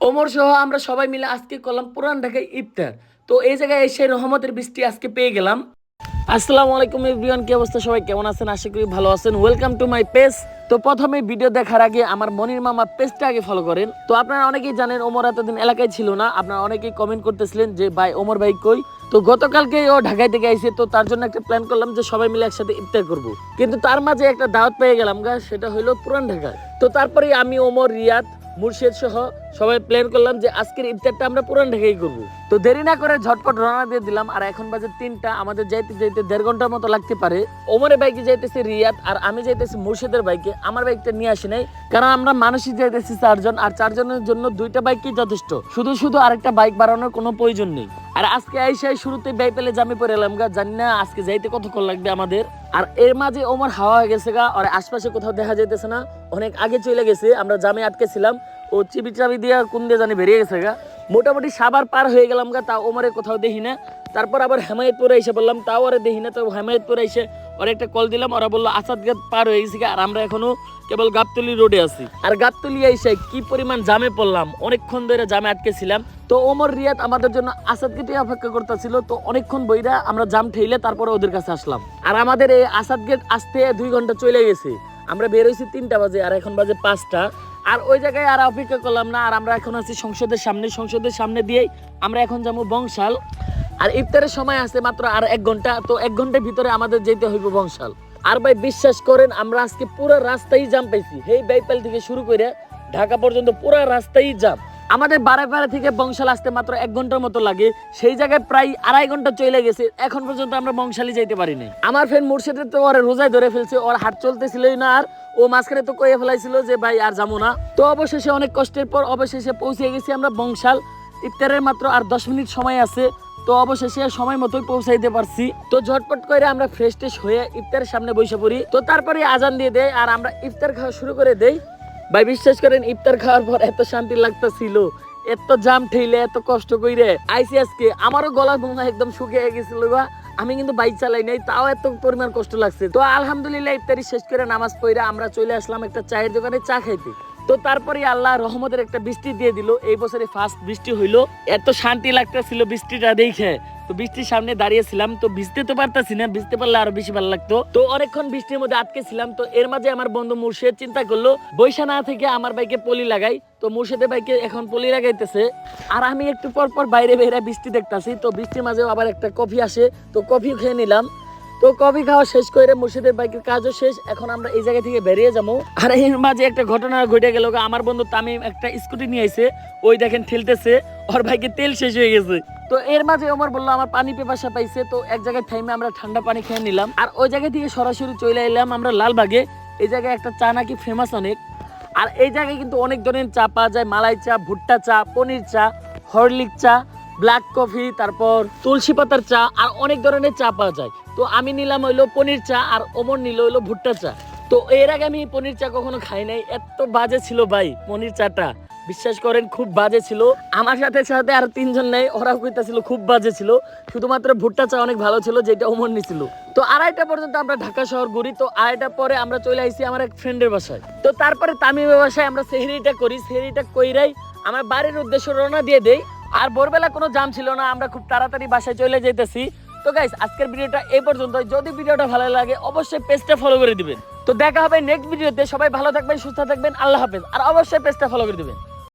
ওমর সহ আমরা সবাই মিলে আজকে করলাম পুরান ঢাকায় ইফতার। তো এই জায়গায় এসে রহমতের বৃষ্টি আজকে পেয়ে গেলাম। আসসালামু আলাইকুম এভরিওয়ান, কি অবস্থা? সবাই কেমন আছেন? আশা করি ভালো আছেন। ওয়েলকাম টু মাই পেজ তো প্রথমে ভিডিও দেখার আগে আমার মনির মামা পেজটা আগে ফলো করেন। তো আপনারা অনেকেই জানেন ওমর এতদিন এলাকায় ছিল না। আপনারা অনেকেই কমেন্ট করতেছিলেন যে, ভাই, ওমর ভাই কই? তো গতকালকে ও ঢাকায় থেকে আইছে। তো তার জন্য একটা প্ল্যান করলাম যে, সবাই মিলে একসাথে ইফতার করব। কিন্তু তার মাঝে একটা দাওয়াত পেয়ে গেলাম গা, সেটা হলো পুরান ঢাকায়। তো তারপরে আমি, ওমর, রিয়াদ মুর্শিদ সহ সবাই প্ল্যান করলাম যে আজকের ইফতারটা আমরা পুরান ঢাকায় করব। তো দেরি না করে ঝটপট রওনা দিয়ে দিলাম, আর এখন বাজে তিনটা, আমাদের যাইতে যাইতে দেড় ঘণ্টার মতো লাগতে পারে। ওমরের বাইকে যাইতেছি রিয়াদ, আর আমি যাইতেছি মুর্শিদের বাইকে, আমার বাইকটা নিয়ে আসি নাই, কারণ আমরা মানুষই যাইতেছি চারজন, আর চারজনের জন্য দুইটা বাইকই যথেষ্ট। শুধু শুধু আরেকটা বাইক বাড়ানোর কোনো প্রয়োজন নেই। আর আজকে আইসাই শুরুতে ব্যয় পেলে জামে পরে এলাম গা, জানি না আজকে যাইতে কতক্ষণ লাগবে আমাদের। আর এর মাঝে ওমর হাওয়া হয়ে গেছে গা, আর আশপাশে কোথাও দেখা যাইতেছে না, অনেক আগে চলে গেছে, আমরা জামে আটকে ছিলাম ও চিবি চাবি দিয়ে কোন দিয়ে জানি বেরিয়ে গেছে গা। মোটামুটি সাবার পার হয়ে গেলাম গা তা ওমরে কোথাও দেখি না। তারপর আবার হেমায়তপুরে এসে বললাম, তাও ওরে দেখি না। তো হেমায়তপুরে এসে ওর একটা কল দিলাম, ওরা বলল আসাদগাদ পার হয়ে গেছি আর আমরা এখনও কেবল গাবতলি রোডে আছি। আর গাবতলি এসে কি পরিমাণ জামে পড়লাম, অনেকক্ষণ ধরে জামে আটকে ছিলাম তো ওমর, রিয়াদ আমাদের জন্য আসাদ গেটে অপেক্ষা করতেছিল, তো অনেকক্ষণ বইরা আমরা জাম ঠেইলে তারপরে ওদের কাছে আসলাম। আর আমাদের এই আসাদ গেট আসতে দুই ঘণ্টা চলে গেছে। আমরা বের হয়েছি তিনটা বাজে, আর এখন বাজে পাঁচটা। আর ওই জায়গায় আর অপেক্ষা করলাম না, আর আমরা এখন আছি সংসদের সামনে সংসদের সামনে দিয়েই আমরা এখন যাব বংশাল। আর ইফতারের সময় আছে মাত্র আর এক ঘণ্টা, তো এক ঘণ্টার ভিতরে আমাদের যেতে হইব বংশাল। আর ভাই বিশ্বাস করেন, আমরা আজকে পুরো রাস্তায় জাম পাইছি। হেই, বাইপাল থেকে শুরু করে ঢাকা পর্যন্ত পুরো রাস্তায় জাম আমাদের বারাপাড়া থেকে বংশাল আসতে মাত্র এক ঘণ্টার মতো লাগে। সেই জায়গায় প্রায় আড়াই ঘণ্টা চলে গেছে। এখন পর্যন্ত আমরা বংশালি যাইতে পারিনি। আমার ফ্রেন্ড মুর্শিদের তো ওর রোজায় ধরে ফেলছে, ওর হাট চলতেছিলই না আর। ও মাঝখানে তো কয়ে ফেলাইছিল যে, ভাই, আর যাব না। তো অবশেষে অনেক কষ্টের পর অবশেষে পৌঁছে গেছি আমরা বংশাল। ইফতারের মাত্র আর দশ মিনিট সময় আছে। তো অবশেষে সময় মতোই পৌঁছাইতে পারছি। তো ঝটপট করে আমরা ফ্রেশ ট্রেশ হয়ে ইফতারের সামনে বসে পড়ি। তো তারপরে আজান দিয়ে দেয় আর আমরা ইফতার খাওয়া শুরু করে দেই। ভাই, বিশ্বাস করেন, ইফতার খাওয়ার পর এত শান্তি লাগতেছিল, এত জাম ঠেলে এত কষ্ট কইরে। আইসি আজকে, আমারও গলা মনে একদম শুকিয়ে গেছিল গা। আমি কিন্তু বাইক চালাই নাই, তাও এত পরিমাণ কষ্ট লাগছে। তো আলহামদুলিল্লাহ, ইফতারি শেষ করে নামাজ পড়ে আমরা চলে আসলাম একটা চায়ের দোকানে চা খাইতে। তো তারপরে আল্লাহ রহমতের একটা বৃষ্টি দিয়ে দিল। এই বছরে ফার্স্ট বৃষ্টি হইল। এত শান্তি লাগতেছিল বৃষ্টিটা দেখে। তো বৃষ্টির সামনে দাঁড়িয়েছিলাম, তো ভিজতে তো পারতাছি না, ভিজতে পারলে আরও বেশি ভালো লাগতো। তো অনেকক্ষণ বৃষ্টির মধ্যে আটকে ছিলাম তো এর মাঝে আমার বন্ধু মুর্শিদ চিন্তা করল, বৈশা না থেকে আমার বাইকে পলি লাগাই। তো মুর্শিদের বাইকে এখন পলি লাগাইতেছে। আর আমি একটু পর পর বাইরে বাইরে বৃষ্টি দেখতাছি, তো বৃষ্টির মাঝেও আবার একটা কফি আসে, তো কফি খেয়ে নিলাম। তো কফি খাওয়া শেষ করে মুর্শিদের বাইকের কাজও শেষ, এখন আমরা এই জায়গা থেকে বেরিয়ে যাব। আর এর মাঝে একটা ঘটনা ঘটে গেল আমার বন্ধু তামিম একটা স্কুটি নিয়ে এসে ওই দেখেন ঠেলতেছে। ওর বাইকে তেল শেষ হয়ে গেছে। তো এর মাঝে ওমর বলল, আমার পানি পেপাসা পাইছে, তো এক জায়গায় থাইমে আমরা ঠান্ডা পানি খেয়ে নিলাম। আর ওই জায়গা থেকে সরাসরি চলে এলাম আমরা লালবাগে। এই জায়গায় একটা চা নাকি ফেমাস অনেক। আর এই জায়গায় কিন্তু অনেক ধরনের চা পাওয়া যায়। মালাই চা, ভুট্টা চা, পনির চা হরলিক চা, ব্ল্যাক কফি, তারপর তুলসী পাতার চা, আর অনেক ধরনের চা পাওয়া যায়। তো আমি নিলাম হইল পনির চা, আর ওমর নিল হইল ভুট্টা চা। তো এর আগে আমি পনির চা কখনো খাই নাই। এত বাজে ছিল ভাই পনির চাটা। বিশ্বাস করেন, খুব বাজে ছিল। আমার সাথে সাথে আর তিনজন নেই, ওরাও কইতাছিল খুব বাজে ছিল। শুধুমাত্র ভুট্টা চা অনেক ভালো ছিল, যেটা ওমর নিছিল। তো আড়াইটা পর্যন্ত আমরা ঢাকা শহর ঘুরি, তো আড়াইটা পরে আমরা চলে আসছি আমার এক ফ্রেন্ডের বাসায়। তো তারপরে তামিমের বাসায় আমরা সেহরিটা করি, সেহরিটা কইরাই আমার বাড়ির উদ্দেশ্য রওনা দিয়ে দেই। আর ভোরবেলা কোনো জাম ছিল না, আমরা খুব তাড়াতাড়ি বাসায় চলে যেতেছি তো গাইস আজকের ভিডিওটা এই পর্যন্ত যদি ভিডিওটা ভালো লাগে, অবশ্যই পেজটা ফলো করে দিবেন। তো দেখা হবে নেক্সট ভিডিওতে সবাই ভালো থাকবেন, সুস্থ থাকবেন, আল্লাহ হাফেজ। আর অবশ্যই পেজটা ফলো করে দিবেন।